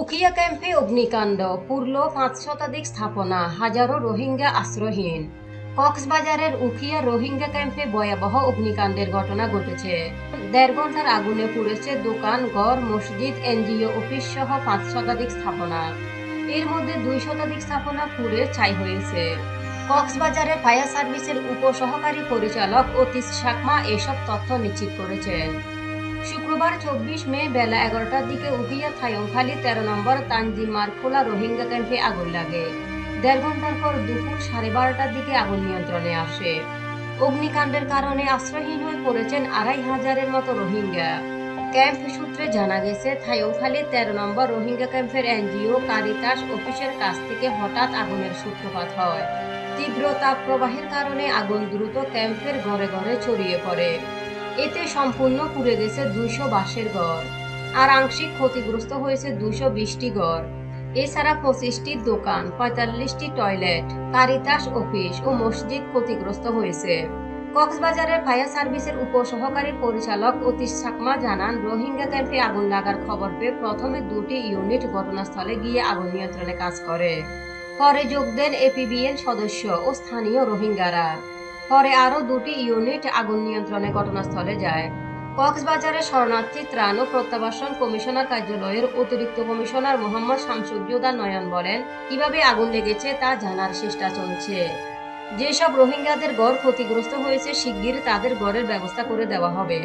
উখিয়া ক্যাম্পে অগ্নিকাণ্ড, পুরল, পাঁচ শতাধিক স্থাপনা, হাজারো রোহিঙ্গা আশ্রয়হীন। কক্সবাজারের উখিয়া রোহিঙ্গা ক্যাম্পে ভয়াবহ অগ্নিকাণ্ডের ঘটনা ঘটেছে। দেড় ঘণ্টার আগুনে পুড়েছে দোকান, ঘর, মসজিদ, এনজিও অফিস সহ পাঁচ শতাধিক স্থাপনা। এর মধ্যে দুই শতাধিক স্থাপনা পুড়ে ছাই হয়েছে। কক্সবাজারের ফায়ার সার্ভিসের উপসহকারী পরিচালক অতীশ সাকমা এসব তথ্য নিশ্চিত করেছেন। শুক্রবার চব্বিশ মে বেলা এগারোটার দিকে উকিয়া থায়ংখালী তেরো নম্বর তানজিম মারখোলা রোহিঙ্গা ক্যাম্পে আগুন লাগে। দেড় ঘণ্টার পর দুপুর সাড়ে বারোটার দিকে আগুন নিয়ন্ত্রণে আসে। অগ্নিকাণ্ডের কারণে আশ্রয়হীন হয়ে পড়েছেন আড়াই হাজারের মতো রোহিঙ্গা। ক্যাম্প সূত্রে জানা গেছে থায়ংখালী তেরো নম্বর রোহিঙ্গা ক্যাম্পের এনজিও কারিতাস অফিসের কাছ থেকে হঠাৎ আগুনের সূত্রপাত হয়। তীব্র তাপ প্রবাহের কারণে আগুন দ্রুত ক্যাম্পের ঘরে ঘরে ছড়িয়ে পড়ে। এতে সম্পূর্ণ পুড়ে গেছে দুইশো বাঁশের ঘর আর আংশিক ক্ষতিগ্রস্ত হয়েছে দুইশো বিশটি ঘর এছাড়া পঁচিশটি দোকান, পঁয়তাল্লিশটি টয়লেট, কারিতাস অফিস ও মসজিদ ক্ষতিগ্রস্ত হয়েছে। কক্সবাজারের ফায়ার সার্ভিসের উপসহকারী পরিচালক অতীশ সাকমা জানান, রোহিঙ্গা ক্যাম্পে আগুন লাগার খবর পেয়ে প্রথমে দুটি ইউনিট ঘটনাস্থলে গিয়ে আগুন নিয়ন্ত্রণে কাজ করে। পরে যোগ দেন এপিবিএন সদস্য ও স্থানীয় রোহিঙ্গারা। পরে আরও দুটি ইউনিট আগুন নিয়ন্ত্রণে ঘটনাস্থলে যায়। কক্সবাজারে শরণার্থী ত্রাণ ও প্রত্যাবাসন কমিশনার কার্যালয়ের অতিরিক্ত কমিশনার মোহাম্মদ শামসুজ্জোদা নয়ন বলেন, কীভাবে আগুন লেগেছে তা জানার চেষ্টা চলছে। যেসব রোহিঙ্গাদের গড় ক্ষতিগ্রস্ত হয়েছে, শিগগির তাদের গড়ের ব্যবস্থা করে দেওয়া হবে।